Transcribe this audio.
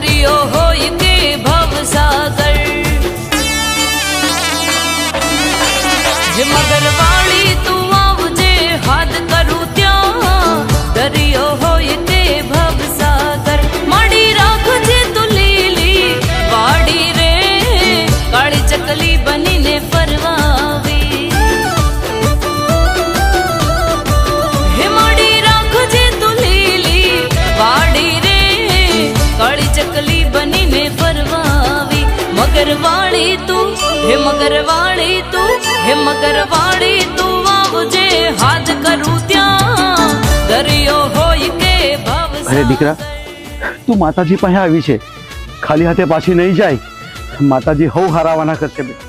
દરિયો હોય કે ભવસાગર જે મગરવાળી ચકલી બનીને ફરવાવી. મગરવાળી તું હે મગરવાળી તું હે મગરવાળી તું આવજે હાથ કરું ત્યાં. દરિયો હોય કે ભાવ અરે દીકરા તું માતાજી પાસે આવી છે. ખાલી હાથે પાછી નહીં જાય. માતાજી હવ હારાવાના કરશે. બેટા